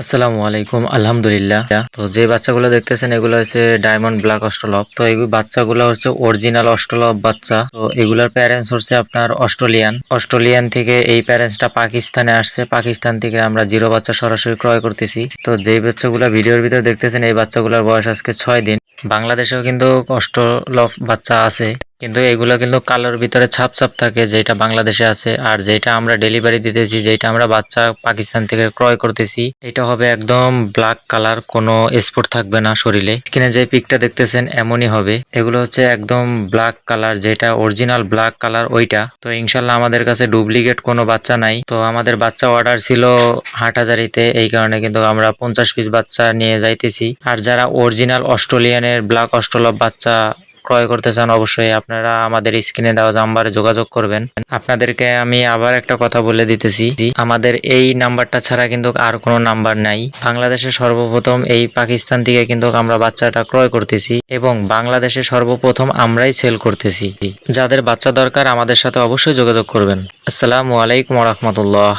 আসসালামু আলাইকুম, আলহামদুলিল্লাহ। তো যে বাচ্চাগুলো দেখতেছেন, এগুলো হচ্ছে ডায়মন্ড ব্ল্যাক অস্ট্রলভ তো এই বাচ্চাগুলো হচ্ছে অরিজিনাল অস্ট্রলভ বাচ্চা। তো এগুলোর প্যারেন্টস হচ্ছে আপনার অস্ট্রেলিয়ান। অস্ট্রেলিয়ান থেকে এই প্যারেন্টসটা পাকিস্তানে আসছে। পাকিস্তান থেকে আমরা জিরো বাচ্চা সরাসরি ক্রয় করতেছি। তো যেই বাচ্চাগুলো ভিডিওর ভিতরে দেখতেছেন, এই বাচ্চাগুলোর বয়স আজকে ছয় দিন। বাংলাদেশেও কিন্তু অস্ট্রলভ বাচ্চা আছে। কিন্তু এগুলো কিন্তু কালোর ভিতরে ছাপ ছাপ থাকে, যেটা বাংলাদেশে আছে। আর যেটা আমরা ডেলিভারি দিতেছি, যেটা আমরা বাচ্চা পাকিস্তান থেকে ক্রয় করতেছি, এটা হবে একদম ব্ল্যাক কালার কোনো স্পট থাকবে না শরীরে। স্কিনে যে পিকটা দেখতেছেন, এমনই হবে। এগুলো হচ্ছে একদম ব্ল্যাক কালার যেটা অরিজিনাল ব্ল্যাক কালার ওইটা। তো ইনশাল্লাহ আমাদের কাছে ডুপ্লিকেট কোনো বাচ্চা নাই। তো আমাদের বাচ্চা অর্ডার ছিল হাটহাজারিতে, এই কারণে কিন্তু আমরা পঞ্চাশ পিস বাচ্চা নিয়ে যাইতেছি। আর যারা অরিজিনাল অস্ট্রেলিয়ানের ব্ল্যাক অস্ট্রলভ বাচ্চা ক্রয় করতে চান, অবশ্যই আপনারা আমাদের স্ক্রিনে দেওয়া নাম্বারে যোগাযোগ করবেন। আপনাদেরকে আমি আবার একটা কথা বলে দিতেছি আমাদের এই নাম্বারটা ছাড়া কিন্তু আর কোনো নাম্বার নাই। বাংলাদেশে সর্বপ্রথম এই পাকিস্তান থেকে কিন্তু আমরা বাচ্চাটা ক্রয় করতেছি এবং বাংলাদেশে সর্বপ্রথম আমরাই সেল করতেছি। যাদের বাচ্চা দরকার আমাদের সাথে অবশ্যই যোগাযোগ করবেন। আসসালামু আলাইকুম রহমতুল্লাহ।